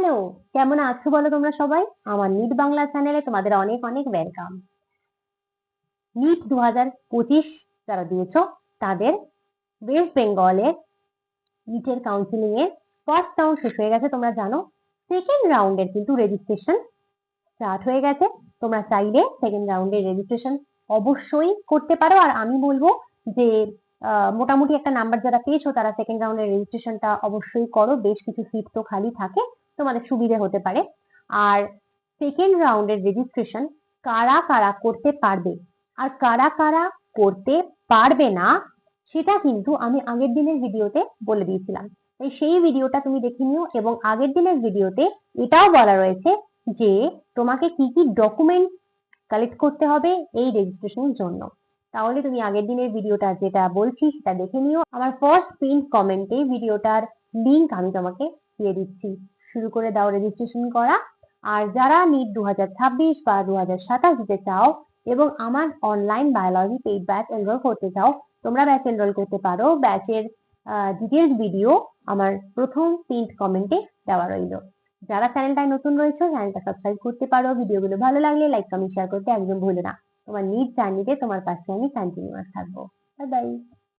Hello কেমন আছো বলো তোমরা সবাই? আমার নিট বাংলা চ্যানেলে তোমাদের অনেক অনেক ওয়েলকাম নিট দু হাজার পঁচিশ যারা দিয়েছ, তাদের ওয়েস্ট বেঙ্গলের নিটের কাউন্সিলিং এর ফার্স্ট রাউন্ড শেষ হয়ে গেছে, তোমরা জানো। সেকেন্ড রাউন্ডের কিন্তু রেজিস্ট্রেশন স্টার্ট হয়ে গেছে। তোমরা চাইলে সেকেন্ড রাউন্ডের রেজিস্ট্রেশন অবশ্যই করতে পারো। আর আমি বলব যে মোটামুটি একটা নাম্বার যারা পেয়েছ, তারা সেকেন্ড রাউন্ডের রেজিস্ট্রেশনটা অবশ্যই করো। বেশ কিছু সিট তো খালি থাকে। তোমাদের সুবিধে হতে পারে। আর সেকেন্ড রাউন্ডের রেজিস্ট্রেশন কারা কারা করতে পারবে? আর কারা কারা করতে পারবে না, সেটা কিন্তু আমি আগের দিনের ভিডিওতে বলে দিয়েছিলাম। তাই সেই ভিডিওটা তুমি দেখে নিও এবং আগের দিনের ভিডিওতে এটাও বলা রয়েছে যে তোমাকে কি কি ডকুমেন্ট কালেক্ট করতে হবে এই রেজিস্ট্রেশনের জন্য। তাহলে তুমি আগের দিনের ভিডিওটা যেটা বলছি সেটা দেখে নিও। আমার ফার্স্ট প্রিন্ট কমেন্টে ভিডিওটার লিংক আমি তোমাকে দিয়ে দিচ্ছি। শুরু করে দাও রেজিস্ট্রেশন করা। আর যারা নিট দুহাজার ছাব্বিশ বা দুহাজার সাতাশ দিতে চাও এবং আমার online biology paid batch enrol করতে চাও, তোমরা ব্যাচ এনরোল করতে পারো। ব্যাচের ডিটেলস ভিডিও আমার প্রথম প্রিন্ট কমেন্টে দেওয়া রইল। যারা চ্যানেলটায় নতুন রয়েছে চ্যানেলটা সাবস্ক্রাইব করতে পারো। ভিডিওগুলো ভালো লাগলে লাইক কমেন্ট শেয়ার করতে একদম ভুলো না। তোমার নিট জার্নিতে তোমার পাশে আমি কন্টিনিউয়াস থাকব। Bye bye